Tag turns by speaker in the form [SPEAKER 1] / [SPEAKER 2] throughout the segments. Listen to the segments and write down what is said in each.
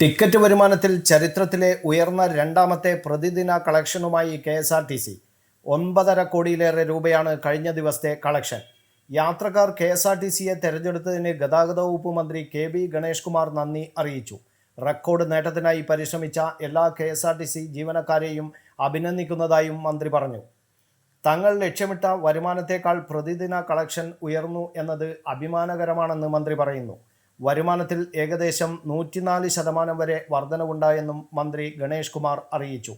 [SPEAKER 1] Ticket വരുമാനത്തിൽ ചരിത്രത്തിലെ ഉയർന്ന രണ്ടാമത്തെ പ്രതിദിന കളക്ഷനുമായി K S R T C. ഒൻപതര കോടിയിലേറെ രൂപയാണ് കഴിഞ്ഞ ദിവസത്തെ കളക്ഷൻ. യാത്രക്കാർ കെ എസ് ആർ ടി സിയെ തെരഞ്ഞെടുത്തതിന് ഗതാഗത വകുപ്പ് മന്ത്രി കെ ബി ഗണേഷ് കുമാർ നന്ദി അറിയിച്ചു. റെക്കോർഡ് നേട്ടത്തിനായി പരിശ്രമിച്ച എല്ലാ K S R T C ജീവനക്കാരെയും അഭിനന്ദിക്കുന്നതായും മന്ത്രി പറഞ്ഞു. തങ്ങൾ ലക്ഷ്യമിട്ട വരുമാനത്തേക്കാൾ പ്രതിദിന കളക്ഷൻ ഉയർന്നു എന്നത് അഭിമാനകരമാണെന്ന് മന്ത്രി പറയുന്നു. വരുമാനത്തിൽ ഏകദേശം നൂറ്റിനാല് ശതമാനം വരെ വർധനവുണ്ടായെന്നും മന്ത്രി ഗണേഷ് കുമാർ അറിയിച്ചു.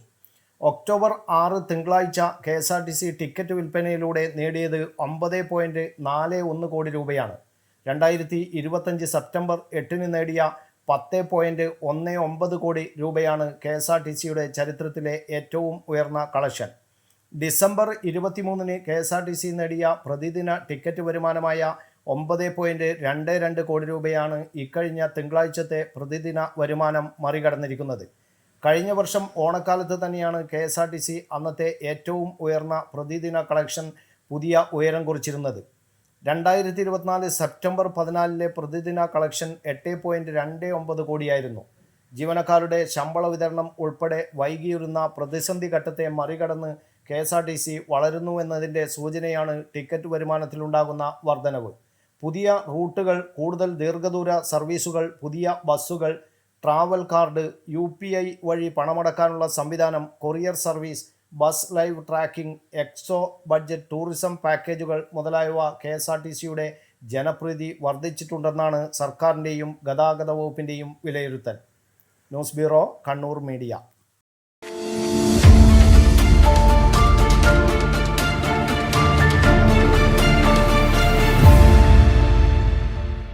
[SPEAKER 1] ഒക്ടോബർ ആറ് തിങ്കളാഴ്ച K S R T C ticket വിൽപ്പനയിലൂടെ നേടിയത് ഒമ്പത് പോയിന്റ് നാല് ഒന്ന് കോടി രൂപയാണ്. രണ്ടായിരത്തി ഇരുപത്തഞ്ച് സെപ്റ്റംബർ എട്ടിന് നേടിയ പത്ത് പോയിന്റ് ഒന്ന് ഒമ്പത് കോടി രൂപയാണ് കെ എസ് ആർ ടി സിയുടെ ചരിത്രത്തിലെ ഏറ്റവും ഉയർന്ന കളക്ഷൻ. ഡിസംബർ ഇരുപത്തിമൂന്നിന് K S R T C നേടിയ പ്രതിദിന ടിക്കറ്റ് വരുമാനമായ ഒമ്പത് പോയിന്റ് രണ്ട് രണ്ട് കോടി രൂപയാണ് ഇക്കഴിഞ്ഞ തിങ്കളാഴ്ചത്തെ പ്രതിദിന വരുമാനം മറികടന്നിരിക്കുന്നത്. കഴിഞ്ഞ വർഷം ഓണക്കാലത്ത് തന്നെയാണ് K S R T C അന്നത്തെ ഏറ്റവും ഉയർന്ന പ്രതിദിന കളക്ഷൻ പുതിയ ഉയരം കുറിച്ചിരുന്നത്. രണ്ടായിരത്തി ഇരുപത്തിനാല് സെപ്റ്റംബർ പതിനാലിലെ പ്രതിദിന കളക്ഷൻ എട്ട് പോയിന്റ് രണ്ട് ഒമ്പത് കോടിയായിരുന്നു. ജീവനക്കാരുടെ ശമ്പള വിതരണം ഉൾപ്പെടെ വൈകിയിരുന്ന പ്രതിസന്ധി ഘട്ടത്തെ മറികടന്ന് K S R T C വളരുന്നു എന്നതിന്റെ സൂചനയാണ് ടിക്കറ്റ് വരുമാനത്തിലുണ്ടാകുന്ന വർധനവ്. പുതിയ റൂട്ടുകൾ കൂടുതൽ ദീർഘദൂര സർവീസുകൾ പുതിയ ബസ്സുകൾ travel card U P I വഴി പണമടക്കാനുള്ള സംവിധാനം courier service bus live tracking എക്സോ ബഡ്ജറ്റ് ടൂറിസം പാക്കേജുകൾ മുതലായവ കെ എസ് ആർ ടി സിയുടെ ജനപ്രീതി വർദ്ധിച്ചിട്ടുണ്ടെന്നാണ് സർക്കാരിന്റെയും ഗതാഗത വകുപ്പിന്റെയും വിലയിരുത്തൽ. News bureau Kannur media.